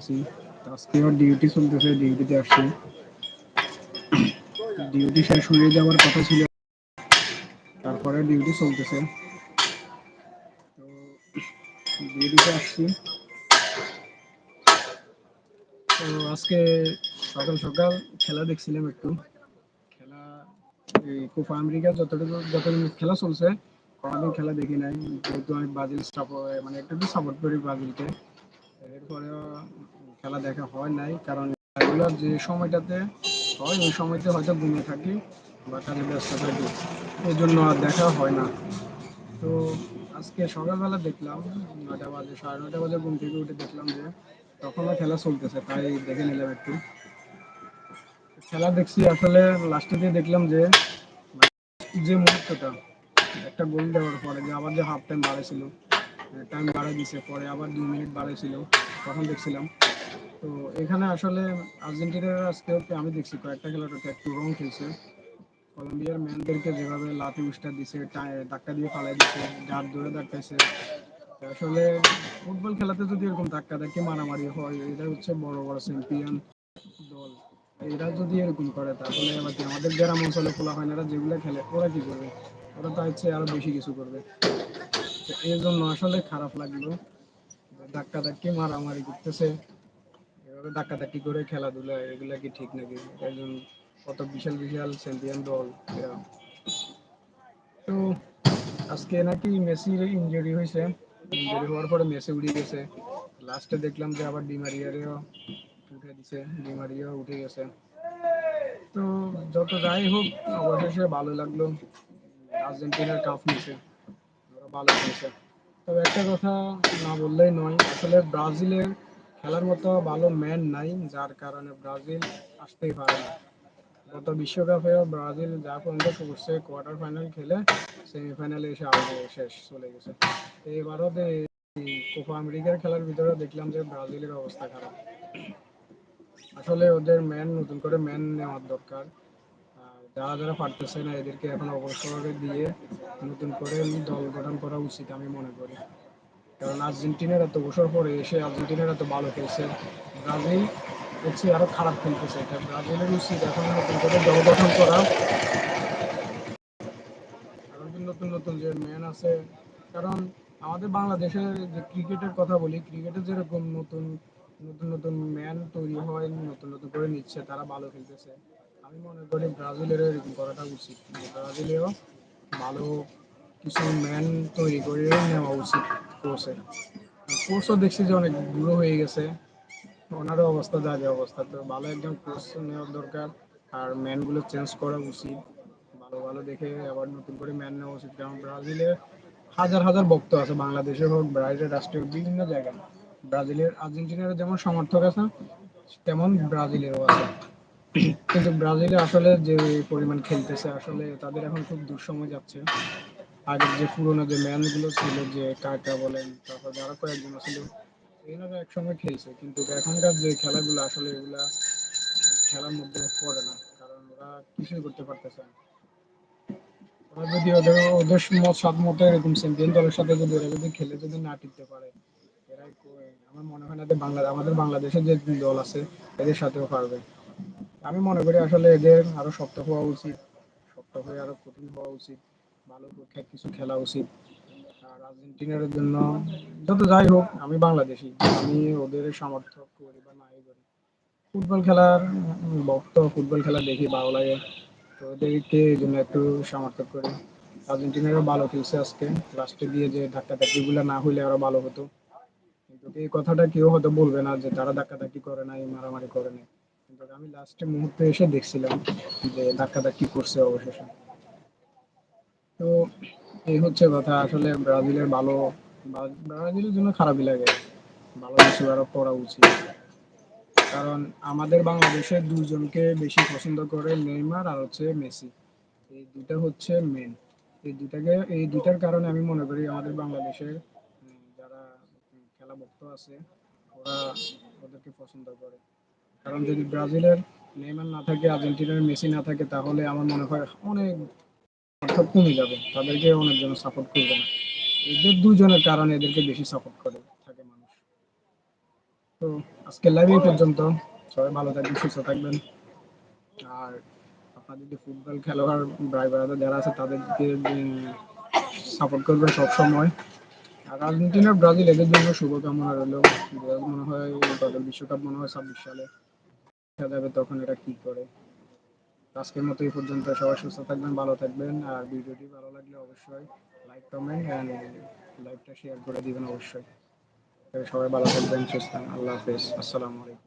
আছি। আজকে আমার ডিউটি চলতেছে ডিউটিতে আসছি। ডিউটি শেষ হয়ে যাওয়ার কথা ছিল। তারপরে ডিউটি চলতেছে। তো ডিউটিতে আসছি। তো আজকে সকাল সকাল খেলা দেখছিলাম একটু। খেলা কোপা আমেরিকা যতটুকু যতটুকু খেলা চলছে, কোনোদিন খেলা দেখি নাই। যেহেতু আমি ব্রাজিল মানে একটু সাপোর্ট করি ব্রাজিলকে। এরপরেও খেলা দেখা হয় নাই, কারণ রেগুলার যে সময়টাতে হয়, ওই সময়তে হয়তো ঘুমিয়ে থাকি বা কাজে ব্যস্ত থাকি। এই জন্য আর দেখা হয় না। তো আজকে সকালবেলা দেখলাম, নয়টা বাজে, সাড়ে নয়টা বাজে ঘুম থেকে উঠে দেখলাম যে তখনও খেলা চলতেছে, তাই দেখে নিলাম একটু। খেলা দেখছি, আসলে লাস্টে দিয়ে দেখলাম যে যে মুহূর্তটা, একটা গোল দেওয়ার পরে যে আবার যে হাফ টাইম বাড়াইছিল টাইম বাড়াই দিছে, পরে আবার দুই মিনিট বাড়াইছিল, তখন দেখছিলাম। তো এখানে আসলে আর্জেন্টিনার আজকে আমি দেখছি, কয়েকটা খেলাটাতে একটু রং খেলছে। কলম্বিয়ার ম্যানদেরকে যেভাবে লাথি উস্টা দিছে ধাক্কা দিয়ে ফালাই দিছে, যার দৌড়ে ধাক্কাইছে। আসলে ফুটবল খেলাতে যদি এরকম ধাক্কা ধাক্কি মারামারি হয়, এটা হচ্ছে বড় বড় চ্যাম্পিয়ন দল। এরা যদি এরকম করে, তাহলে আবার আমাদের গ্রাম অঞ্চলে খোলা হয় না এরা যেগুলো খেলে, ওরা কি করবে? ওরা তার চেয়ে আরও বেশি কিছু করবে। তো এই জন্য আসলে খারাপ লাগল। ধাক্কা ধাক্কি মারামারি করতেছে। এভাবে ধাক্কা ধাক্কি করে খেলাধুলা, এগুলা কি ঠিক নাকি? একজন কত বিশাল বিশাল চ্যাম্পিয়ন দল তো আজকে নাকি মেসির ইনজুরি হয়েছে। ইনজুরি হওয়ার পরে মেসি উঠে গেছে। লাস্টে দেখলাম যে আবার ডিমারিয়ারেও উঠে দিছে। ডিমারিয়াও উঠে গেছে। তো যত যাই হোক, অবশেষে ভালো লাগল। আর্জেন্টিনার কাপ নিছে। ভালো খেলছে। তবে একটা কথা না বললেই নয়, আসলে ব্রাজিলের খেলার মতো ভালো ম্যান নাই, যার কারণে ব্রাজিল আসতেই পারে না। গত বিশ্বকাপেও ব্রাজিল যা পর্যন্ত করছে কোয়ার্টার ফাইনাল খেলে সেমিফাইনালে এসে আউট শেষ, চলে গেছে। এবারও কোপা আমেরিকার খেলার ভিতরে দেখলাম যে ব্রাজিলের অবস্থা খারাপ। আসলে ওদের ম্যান নতুন করে ম্যান নেওয়ার দরকার। যারা যারা পারতেছে না, এদেরকে এখন অবসরে দিয়ে নতুন করে দল গঠন করা উচিত আমি মনে করি। কারণ আর্জেন্টিনার এত বছর পরে এসে আর্জেন্টিনার এত ভালো খেলছে। ব্রাজিল হচ্ছে আরও খারাপ খেলতেছে। এটা ব্রাজিলের উচিত এখন নতুন করে দল গঠন করা। নতুন নতুন যে ম্যান আছে, কারণ আমাদের বাংলাদেশের যে ক্রিকেটের কথা বলি ক্রিকেটে যেরকম নতুন নতুন নতুন ম্যান তৈরি হয়, নতুন নতুন করে নিচ্ছে, তারা ভালো খেলতেছে। আমি মনে করি ব্রাজিলের এরকম করাটা উচিত ব্রাজিলেও ভালো কিছু ম্যান তৈরি করে নেওয়া উচিত কোচের কোচও দেখছি যে অনেক বুড়ো হয়ে গেছে। ওনারও অবস্থা যা যা অবস্থা, তো ভালো একজন কোচ নেওয়ার দরকার আর ম্যানগুলো চেঞ্জ করা উচিত। ভালো ভালো দেখে আবার নতুন করে ম্যান নেওয়া উচিত। কারণ ব্রাজিলে হাজার হাজার ভক্ত আছে, বাংলাদেশে হোক ব্রাজিলের রাষ্ট্রীয় বিভিন্ন জায়গায়। ব্রাজিলের আর্জেন্টিনার যেমন সমর্থক আছে, তেমন ব্রাজিলেরও আছে। কিন্তু ব্রাজিলে আসলে যে পরিমাণ খেলতেছে, আসলে তাদের এখন খুব দুঃসময় যাচ্ছে। আগের যে পুরোনো যে ম্যানগুলো ছিল, যে কাকা বলেন, তারপর যারা কয়েকজন ছিল এনারা একসঙ্গে খেলছে, কিন্তু এখনকার যে খেলাগুলো, আসলে এগুলা খেলার মধ্যে পড়ে না, কারণ ওরা কিছুই করতে পারতেছে না। ওরা যদি ওদের ওদের মত সাত মতো এরকম চ্যাম্পিয়ন দলের সাথে যদি ওরা যদি খেলে, যদি না টিকতে পারে, এরাই কো- আমার মনে হয় না যে বাংলা আমাদের বাংলাদেশের যে দল আছে, এদের সাথেও পারবে। আমি মনে করি আসলে এদের আরও শক্ত হওয়া উচিত, শক্ত হয়ে আরও কঠিন হওয়া উচিত, ভালো করে কিছু খেলা উচিত। আর আর্জেন্টিনার জন্য যত যাই হোক, আমি বাংলাদেশি, আমি ওদের সমর্থক করি বা নাই করি। ফুটবল খেলার ভক্ত, ফুটবল খেলা দেখি ভালো লাগে, তো ওদেরকে এই জন্য একটু সমর্থক করি। আর্জেন্টিনারও ভালো খেলছে আজকে লাস্টে দিয়ে যে ধাক্কা ধাক্কিগুলো না হইলে আরও ভালো হতো। কিন্তু এই কথাটা কেউ হয়তো বলবে না যে তারা ধাক্কাধাক্কি করে নাই, মারামারি করে নাই। আমি লাস্টে মুহূর্তে এসে দেখছিলাম যে করছে অবশেষে। তো এই হচ্ছে কথা, আসলে ব্রাজিলের ভালো, ব্রাজিলের জন্য খারাপই লাগে। ভালো কিছু আরও করা উচিত। কারণ আমাদের বাংলাদেশের দুজনকে বেশি পছন্দ করে নেইমার আর হচ্ছে মেসি। এই দুটা হচ্ছে মেন এই দুটাকে এই দুটার কারণে আমি মনে করি আমাদের বাংলাদেশের যারা খেলা ভক্ত আছে, ওরা ওদেরকে পছন্দ করে। কারণ যদি ব্রাজিলের নেইমার না থাকে, আর্জেন্টিনার মেসি না থাকে, তাহলে আমার মনে হয় অনেক অর্থাৎ কমে যাবে। তাদেরকে অনেকজন সাপোর্ট করবে না। এদের দুজনের কারণে এদেরকে বেশি সাপোর্ট করে থাকে মানুষ। তো আজকের লাইভ এই পর্যন্ত। সবাই ভালো থাকবেন, সুস্থ থাকবেন। আর আপনাদের যে ফুটবল খেলোয়াড় ব্রাদার যারা আছে, তাদেরকে সাপোর্ট করবেন সবসময়। আর আর্জেন্টিনা, ব্রাজিল, এদের জন্য শুভকামনা রইল। মনে হয়, তাদের বিশ্বকাপ মনে হয় ছাব্বিশ সালে দেখা যাবে তখন এটা কি করে। আজকের মতো এই পর্যন্ত সবাই সুস্থ থাকবেন, ভালো থাকবেন, আর ভিডিওটি ভালো লাগলে অবশ্যই লাইক কমেন্ট অ্যান্ড লাইকটা শেয়ার করে দিবেন অবশ্যই। সবাই ভালো থাকবেন, সুস্থ আল্লাহ হাফেজ। আসসালামু আলাইকুম।